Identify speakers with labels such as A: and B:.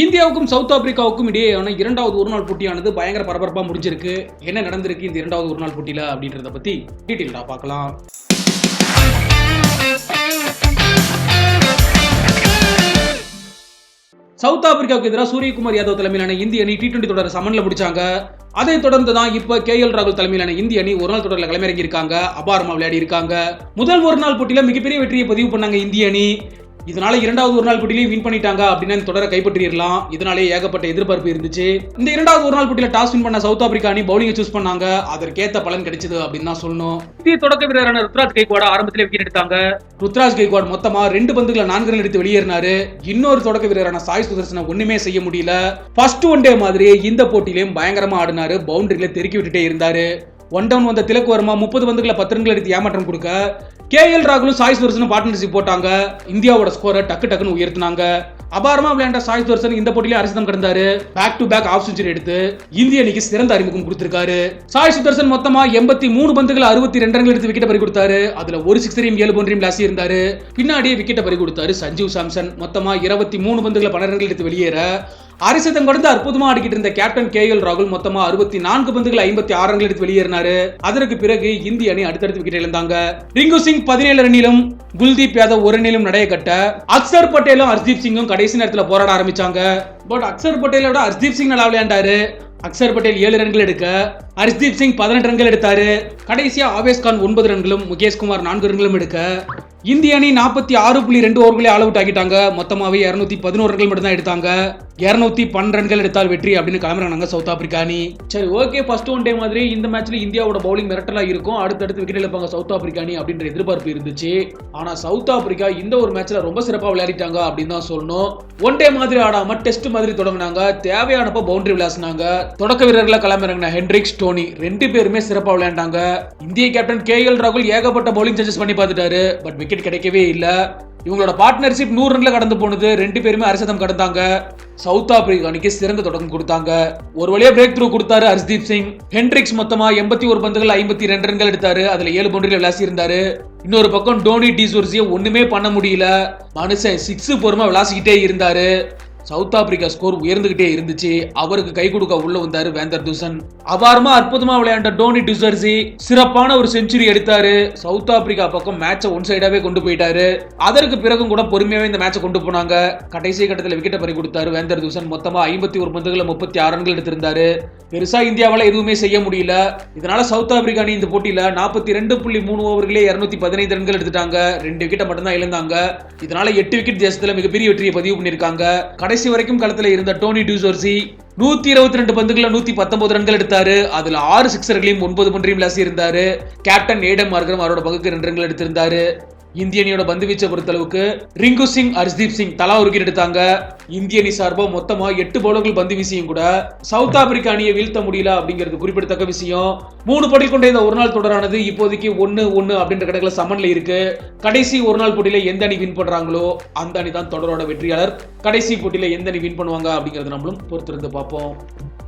A: இந்தியாவுக்கும் சவுத் ஆப்பிரிக்காவுக்கும் இடையேயான இரண்டாவது ஒருநாள் போட்டியானது பயங்கர பரபரப்பாக முடிஞ்சிருக்கு. என்ன நடந்திருக்கு இந்த இரண்டாவது ஒருநாள் போட்டியில அப்படின்றத பத்தி டீட்டெயில்டா பார்க்கலாம். சவுத் ஆப்பிரிக்காவுக்கு எதிராக சூரியகுமார் யாதவ் தலைமையிலான இந்திய அணி டி டுவெண்டி தொடர் சமனில் பிடிச்சாங்க. அதை தொடர்ந்து தான் இப்போ கே எல் ராகுல் தலைமையிலான இந்திய அணி ஒரு நாள் தொடரில் களமிறங்கி இருக்காங்க அபாரமா விளையாடி இருக்காங்க முதல் ஒரு நாள் போட்டியில் மிகப்பெரிய வெற்றியை பதிவு பண்ணாங்க இந்திய அணி. இதனால இரண்டாவது ஒரு நாள் போட்டியிலையும் வின் பண்ணிட்டாங்க அப்படின்னு இந்த தொடரை கைப்பற்றிடலாம். இதனாலே ஏகப்பட்ட எதிர்பார்ப்பு இருந்துச்சு. இந்த இரண்டாவது ஒரு நாள் போட்டியில டாஸ் வின் பண்ண சவுத் ஆப்பிரிக்கா அணி பவுலிங்கை சூஸ் பண்ணாங்க. அதற்கேத்த பலன் கிடைச்சது அப்படின்னு தான் சொல்லணும். இந்திய தொடக்க வீரரான ருத்ராஜ் கைக்வாட ஆரம்பத்திலே விக்கெட் எடுத்தாங்க. ருத்ராஜ் கைக்வாட் மொத்தமா ரெண்டு பந்துகளை நான்கு ரன் எடுத்து வெளியேறினாரு. இன்னொரு தொடக்க வீரரான சாய் சுதர்சனை ஒண்ணுமே செய்ய முடியல. ஃபர்ஸ்ட் ஒன் டே மாதிரி இந்த போட்டியிலையும் பயங்கரமா ஆடினாரு. பவுண்டரியில தெருக்கி விட்டுட்டே இருந்தாரு. ஒன் டவுன் வந்த திலக் வர்மா முப்பது பந்துகளை பத்து ரன்கள் எடுத்து ஏமாற்றம் கொடுக்க. கே எல் ராகுலும் சாய் சுதர்சனும் பார்ட்னர்ஷிப் போட்டாங்க. இந்தியாவோட ஸ்கோரை டக்கு டக்குன்னு உயர்த்தினாங்க. அபாரமா விளையாண்ட சாய் சுதர்சன் இந்த போட்டியிலே அரசிதம் கிடந்தாரு. Back to back half century எடுத்து இந்திய அணிக்கு சிறந்த அறிமுகம் கொடுத்திருக்காரு. சாய் சுதர்சன் மொத்தமா எண்பத்தி மூணு பந்துகள் அறுபத்தி ரெண்டு ரன்கள் எடுத்து விக்கெட் பறி கொடுத்தாரு. அதுல ஒரு சிக்ஸரையும் ஏழு பவுண்டரியும் லாசி இருந்தாரு. பின்னாடியே விக்கெட்டை பறி கொடுத்தாரு சஞ்சீவ் சாம்சன். மொத்தமா இருபத்தி மூணு பந்துகளை பன்னெண்டு ரன்கள் எடுத்து வெளியேற. அரிசதம் கடந்து அற்புதமா ஆடிக்கிட்டு இருந்த கேப்டன் கே எல் ராகுல் மொத்தமா அறுபத்தி நான்கு பந்துகள் ஐம்பத்தி ஆறு ரன்கள் எடுத்து வெளியேறினாரு. அதற்கு பிறகு இந்திய அணி அடுத்தடுத்து விக்கெட் இழந்தாங்க. ரிங்கு சிங் பதினேழு ரன்னிலும் குல்தீப் யாதவ் ஒரு ரன்னிலும் நடைய கட்ட அக்சர் பட்டேலும் ஹர்தீப் சிங்கும் கடைசி நேரத்துல போராட ஆரம்பிச்சாங்க. பட் அக்சர் பட்டேலோட ஹர்தீப் சிங் நல்லா விளையாண்டாரு. அக்சர் பட்டேல் ஏழு ரன்கள் எடுக்க ஹர்ஷ்தீப் சிங் பதினெட்டு ரன்கள் எடுத்தாரு. கடைசியா ஆவேஸ் கான் ஒன்பது ரன்களும் முகேஷ் குமார் நான்கு ரன்களும் எடுக்க இந்திய அணி நாற்பத்தி ஆறு புள்ளி ரெண்டு ஓவர்களே ஆல் அவுட் ஆகிட்டாங்க மொத்தமாவே இருநூத்தி பதினோரு ரன்கள் மட்டும் தான் எடுத்தாங்க. இரநூத்தி பன்னெண்டு எடுத்தால் வெற்றி அப்படின்னு கிளம்புறாங்க சவுத் ஆப்பிரிக்கா அணி. சரி ஓகே ஃபர்ஸ்ட் ஒன் டே மாதிரி இந்த மேட்ச்ல இந்தியாவோட பவுலிங் மிரட்டலா இருக்கும். அடுத்தடுத்து விக்கெட் இழப்பாங்க சவுத் ஆப்பிரிக்கா அணி அப்படின்ற எதிர்பார்ப்பு இருந்துச்சு. ஆனா சவுத் ஆப்பிரிக்கா இந்த ஒரு மேட்ச்ல ரொம்ப சிறப்பாக விளையாடிட்டாங்க அப்படின்னு தான் சொல்லணும். ஒன் டே மாதிரி ஆடாம டெஸ்ட் மாதிரி தொடங்கினாங்க. தேவையானப்ப பவுண்டரி விளாசினாங்க. தொடக்க வீரர்களை கிளம்புறாங்க ஹென்ரிக் ஸ்டோனி ரெண்டு பேருமே சிறப்பாக விளையாண்டாங்க. இந்திய கேப்டன் கே எல் ராகுல் ஏகப்பட்ட பவுலிங் சர்ஜஸ் பண்ணி பார்த்துட்டாரு. பட் விக்கெட் கிடைக்கவே இல்லை. இவங்களோட பார்ட்னர்ஷிப் நூறு ரன்ல கடந்து போனது. ரெண்டு பேருமே அரிசதம் கடந்தாங்க. சவுத் ஆப்பிரிக்கா அணிக்கு சிறந்த தொடக்கம் கொடுத்தாங்க. ஒரு வழியா பிரேக் த்ரூ கொடுத்தாரு ஹர்ஷ்தீப் சிங். ஹென்ட்ரிக்ஸ் மொத்தமா எண்பத்தி ஒரு பந்துகள் ஐம்பத்தி ரெண்டு ரன்கள் எடுத்தாரு. அதுல ஏழு பவுண்டரிகள் விளாசி இருந்தாரு இன்னொரு பக்கம் டோனி டிசோர்சியை ஒண்ணுமே பண்ண முடியல. மனுஷன் சிக்ஸ் பொறுமா விளாசிக்கிட்டே இருந்தாரு. சவுத் ஆப்பிரிக்கா ஸ்கோர் உயர்ந்துகிட்டே இருந்துச்சு. அவருக்கு கை கொடுக்க உள்ள வந்தாரு வேந்தர் தூசன். அபாரமா அற்புதமா விளையாண்ட டோனி டிசர்சி சிறப்பான ஒரு செஞ்சுரி எடுத்தாரு. சவுத் ஆப்பிரிக்கா பக்கம் மேட்சை ஒன் சைடாவே கொண்டு போயிட்டாரு. அதற்கு பிறகும் கூட பொறுமையாவே இந்த மேட்சை கொண்டு போனாங்க. கடைசி கட்டத்தில் விக்கெட்டை பறி கொடுத்தாரு வேந்தர் தூசன். மொத்தமா ஐம்பத்தி ஒரு பந்துகளை முப்பத்தி ஆறு ரன்கள் எடுத்திருந்தாரு. பெருசா இந்தியாவால எதுவுமே செய்ய முடியல. இதனால சவுத் ஆப்பிரிக்கா அணி இந்த போட்டியில நாற்பத்தி ரெண்டு புள்ளி மூணு ஓவர்களே இருநூத்தி பதினைந்து ரன்கள் எடுத்துட்டாங்க. ரெண்டு விக்கெட்டை மட்டும்தான் இழந்தாங்க. இதனால எட்டு விக்கெட் தேசத்துல மிகப்பெரிய வெற்றியை பதிவு பண்ணிருக்காங்க கடைசி வரைக்கும் களத்துல இருந்த டோனி டியூசோர்சி நூத்தி இருபத்தி ரெண்டு பந்துகள்ல நூத்தி பத்தொன்பது ரன்கள் எடுத்தாரு. அதுல ஆறு சிக்ஸர்களையும் ஒன்பது பன்றையும் லாசி இருந்தாரு கேப்டன் ஏடம் மார்கரம் அவரோட பங்குக்கு ரெண்டு ரன்கள் எடுத்திருந்தாரு. இந்திய அணியோட பந்து வீச்சை பொறுத்தளவுக்கு ரிங்கு சிங் ஹர்ஷ்தீப் சிங் தலா ஒரு விக்கெட் எடுத்தாங்க. இந்திய அணி சார்பா மொத்தமா எட்டு பவுலர்கள் பந்து வீசியும் கூட சவுத் ஆப்பிரிக்கா அணியை வீழ்த்த முடியல அப்படிங்கிறது குறிப்பிடத்தக்க விஷயம். மூணு போட்டி கொண்ட இந்த ஒரு நாள் தொடரானது இப்போதைக்கு ஒன்னு ஒன்னு அப்படின்ற கணக்குல சமன்ல இருக்கு. கடைசி ஒரு நாள் போட்டியில எந்த அணி வின் பண்றாங்களோ அந்த அணி தான் தொடரோட வெற்றியாளர். கடைசி போட்டியில எந்த அணி வின் பண்ணுவாங்க அப்படிங்கறது நம்மளும் பொறுத்திருந்து பார்ப்போம்.